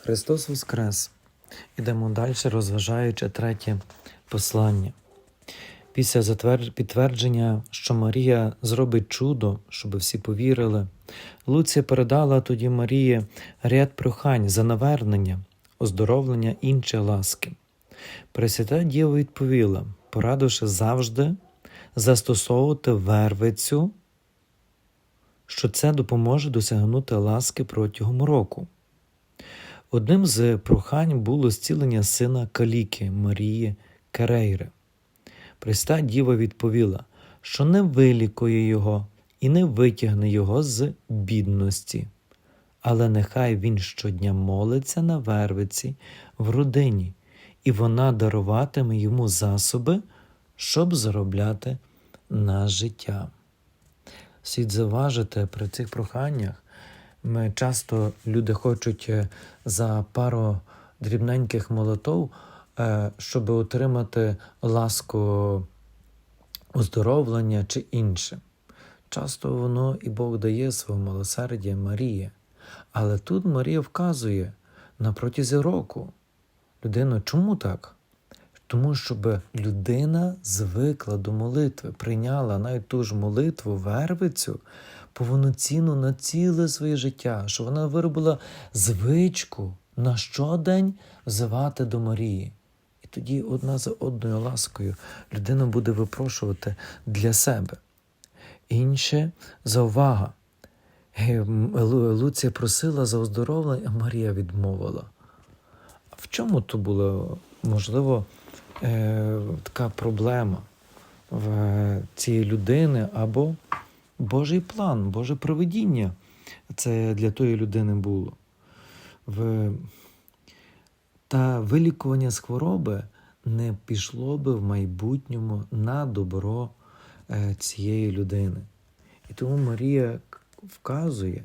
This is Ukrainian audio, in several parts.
Христос Воскрес! Ідемо далі, розважаючи третє послання. Після підтвердження, що Марія зробить чудо, щоб всі повірили, Луція передала тоді Марії ряд прохань за навернення, оздоровлення іншої ласки. Пресвята Діва відповіла, порадивши завжди застосовувати вервицю, що це допоможе досягнути ласки протягом року. Одним з прохань було зцілення сина Каліки Марії Керейри. Преста Діва відповіла, що не вилікує його і не витягне його з бідності, але нехай він щодня молиться на вервиці в родині, і вона даруватиме йому засоби, щоб заробляти на життя. Слід заважити при цих проханнях. Часто люди хочуть е, за пару дрібненьких молотов, е, щоб отримати ласку оздоровлення чи інше. Часто воно і Бог дає своє милосердя Марії. Але тут Марія вказує на протязі року людину, чому так? Тому щоб людина звикла до молитви, прийняла навіть ту ж молитву, вервицю, повноцінну на ціле своє життя, що вона виробила звичку на щодень взивати до Марії. І тоді одна за одною ласкою людина буде випрошувати для себе. Інше заувага. Е, Луція просила за оздоровлення, а Марія відмовила. В чому то було можливо е, така проблема в цієї людини або Божий план, Боже проведіння це для тої людини було. В... Та вилікування з хвороби не пішло би в майбутньому на добро е, цієї людини. І тому Марія вказує: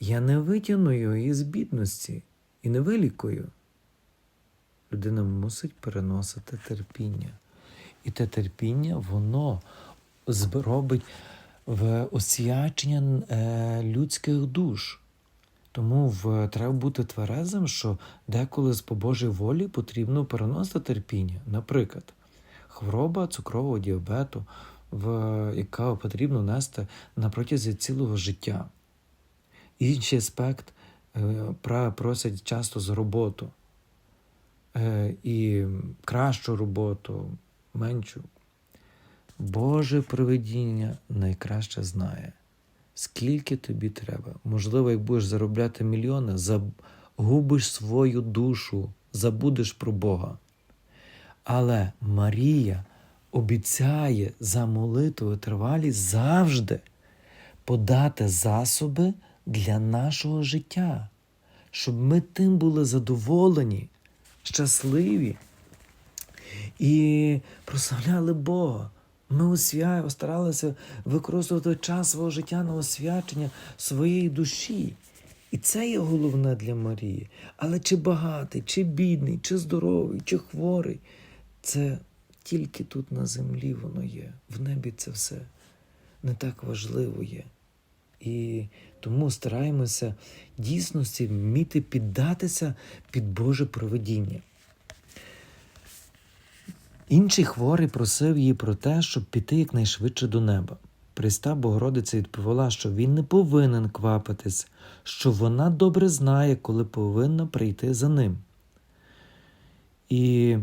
я не витягну її з бідності і не вилікую. Людина мусить переносити терпіння. І те терпіння, воно робить в освячення е, людських душ. Тому в, треба бути тверезим, що деколи з по Божій волі потрібно переносити терпіння. Наприклад, хвороба цукрового діабету, в, яка потрібно нести на протязі цілого життя. Інший аспект е, просять часто за роботу. Е, і кращу роботу, меншу. Боже проведіння найкраще знає, скільки тобі треба. Можливо, як будеш заробляти мільйони, загубиш свою душу, забудеш про Бога. Але Марія обіцяє за молитвою тривалість завжди подати засоби для нашого життя, щоб ми тим були задоволені, щасливі і прославляли Бога. Ми освя... старалися використовувати час свого життя на освячення своєї душі. І це є головне для Марії. Але чи багатий, чи бідний, чи здоровий, чи хворий, це тільки тут на землі воно є. В небі це все не так важливо є. І тому стараємося дійсності вміти піддатися під Боже проведіння. Інший хворий просив її про те, щоб піти якнайшвидше до неба. Приста Богородиця відповіла, що він не повинен квапитись, що вона добре знає, коли повинна прийти за ним. І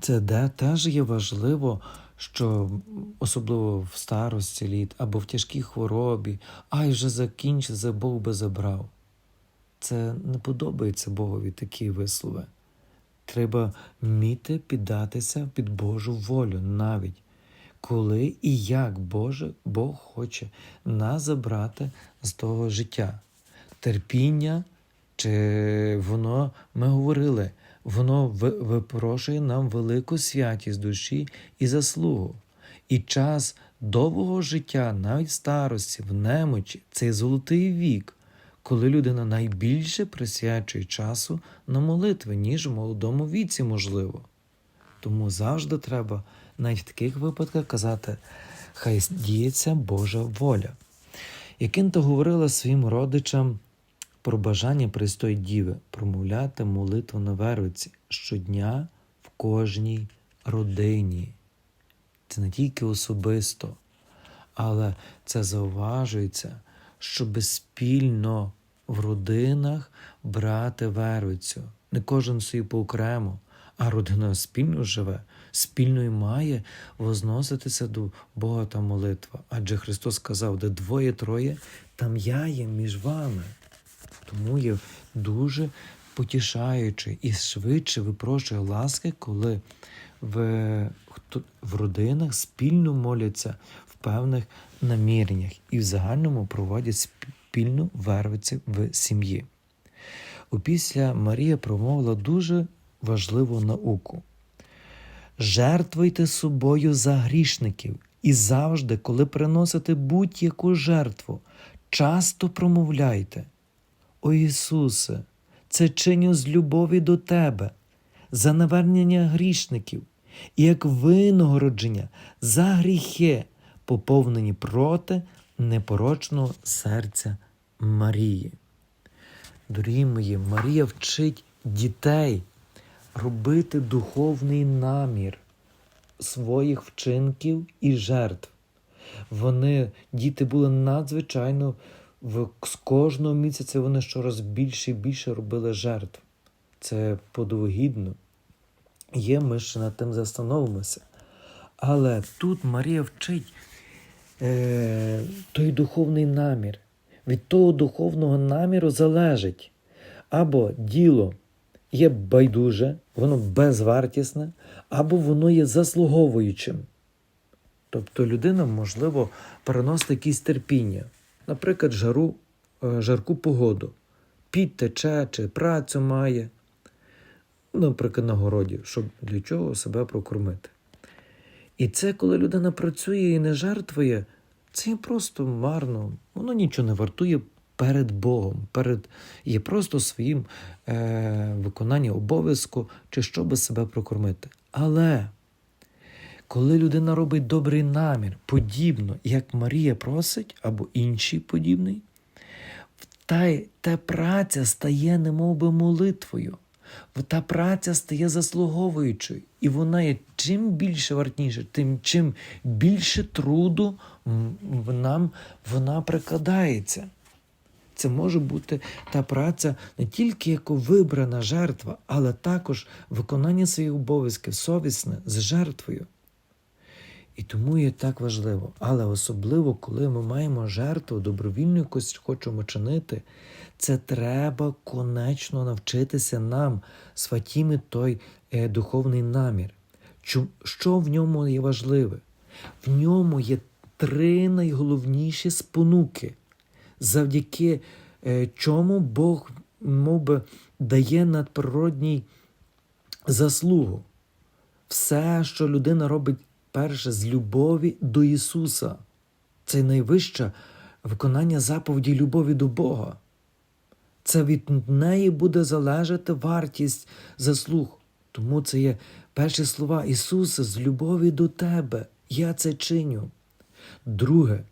це де теж є важливо, що особливо в старості літ або в тяжкій хворобі, ай вже закінчиться, Бог би забрав. Це не подобається Богові такі вислови. Треба вміти піддатися під Божу волю навіть, коли і як Боже Бог хоче нас забрати з того життя. Терпіння, чи воно, ми говорили, воно випрошує нам велику святість душі і заслугу. І час довгого життя, навіть старості, в немочі, цей золотий вік коли людина найбільше присвячує часу на молитви, ніж в молодому віці, можливо. Тому завжди треба навіть в таких випадках казати, хай діється Божа воля. Яким то говорила своїм родичам про бажання Престої Діви промовляти молитву на Вервиці щодня в кожній родині. Це не тільки особисто, але це зауважується, щоб спільно в родинах брати Вервицю. Не кожен собі поокремо, а родина спільно живе, спільно і має возноситися до Бога та молитва. Адже Христос сказав, де двоє-троє, там я є між вами. Тому є дуже потішаюче і швидше випрошує ласки, коли в, в родинах спільно моляться в певних наміреннях і в загальному проводять спільну вервиці в сім'ї. Опісля Марія промовила дуже важливу науку. Жертвуйте собою за грішників і завжди, коли приносите будь-яку жертву, часто промовляйте. О Ісусе, це чиню з любові до Тебе, за навернення грішників і як винагородження за гріхи, поповнені проти непорочного серця Марії. Дорогі мої, Марія вчить дітей робити духовний намір своїх вчинків і жертв. Вони, діти, були надзвичайно в, з кожного місяця вони щораз більше і більше робили жертв. Це подовгідно. Є, ми ще над тим застановимося. Але тут Марія вчить е, той духовний намір. Від того духовного наміру залежить або діло є байдуже, воно безвартісне, або воно є заслуговуючим. Тобто людина, можливо, переносить якісь терпіння, наприклад, жару, е, жарку погоду, під тече чи працю має, наприклад, на городі, щоб для чого себе прокормити. І це, коли людина працює і не жертвує, це просто марно, воно нічого не вартує перед Богом, перед є просто своїм е, виконанням обов'язку чи щоб себе прокормити. Але коли людина робить добрий намір, подібно, як Марія просить, або інший подібний, та, та праця стає немов би молитвою. Та праця стає заслуговуючою, і вона є чим більше вартніше, тим чим більше труду нам вона прикладається. Це може бути та праця не тільки як вибрана жертва, але також виконання своїх обов'язків совісне з жертвою. І тому є так важливо. Але особливо, коли ми маємо жертву, добровільно якось хочемо чинити, це треба конечно навчитися нам сватіми той е, духовний намір. Чу- Що в ньому є важливе? В ньому є три найголовніші спонуки, завдяки е, чому Бог мов би, дає надприродній заслугу. Все, що людина робить перше з любові до Ісуса, це найвище виконання заповіді любові до Бога. Це від неї буде залежати вартість заслуг. Тому це є перші слова Ісуса з любові до Тебе. Я це чиню. Друге,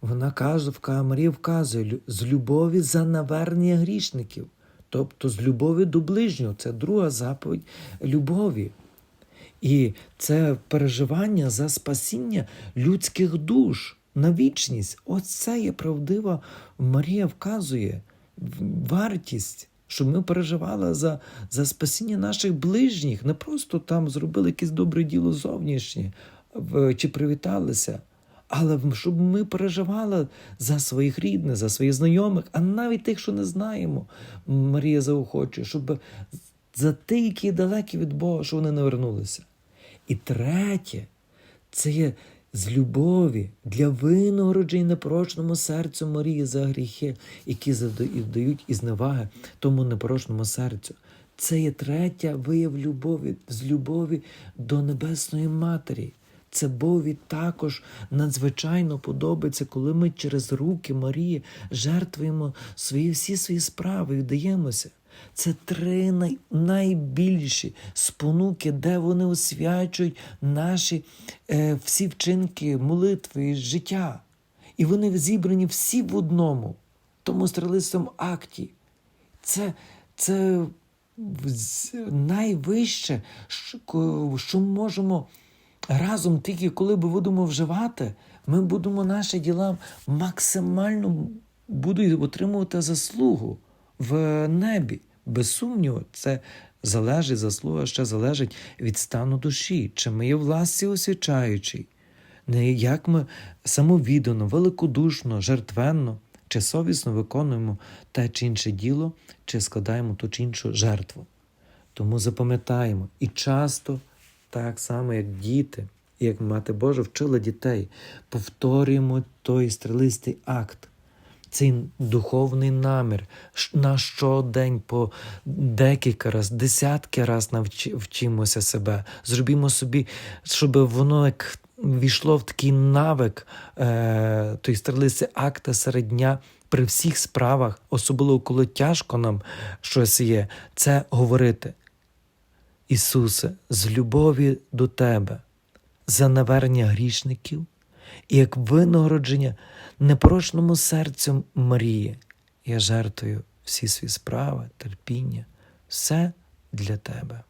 вона каже, вка- Марія вказує з любові за навернення грішників, тобто з любові до ближнього. Це друга заповідь любові. І це переживання за спасіння людських душ на вічність. Оце є правдива. Марія вказує вартість, щоб ми переживали за, за спасіння наших ближніх, не просто там зробили якесь добре діло зовнішнє чи привіталися. Але щоб ми переживали за своїх рідних, за своїх знайомих, а навіть тих, що не знаємо, Марія заохочує, щоб за тих, які далекі від Бога, що вони не вернулися. І третє, це є з любові для винагороджень непорочному серцю Марії за гріхи, які задають із неваги тому непорочному серцю. Це є третя вияв любові з любові до Небесної Матері. Це Богові також надзвичайно подобається, коли ми через руки Марії жертвуємо свої всі свої справи, віддаємося. Це три най, найбільші спонуки, де вони освячують наші е, всі вчинки, молитви життя. І вони зібрані всі в одному, тому стрелистому акті. це, це найвище, що ми можемо разом, тільки коли ми будемо вживати, ми будемо наші діла максимально будуть отримувати заслугу в небі. Без сумніву, це залежить, заслуга ще залежить від стану душі, чи ми є в ласці освячаючій, не як ми самовіддано, великодушно, жертвенно чи совісно виконуємо те чи інше діло, чи складаємо ту чи іншу жертву. Тому запам'ятаємо. І часто, так само як діти, як Мати Божа вчила дітей, повторюємо той стрілистий акт, цей духовний намір на щодень по декілька раз, десятки раз навчи- вчимося себе. Зробімо собі, щоб воно як війшло в такий навик, е, той стрілистий акт серед дня при всіх справах, особливо коли тяжко нам щось є, це говорити. Ісусе, з любові до Тебе, за навернення грішників і як винагородження непорочному серцю мрії. я жертвую всі свої справи, терпіння, все для Тебе.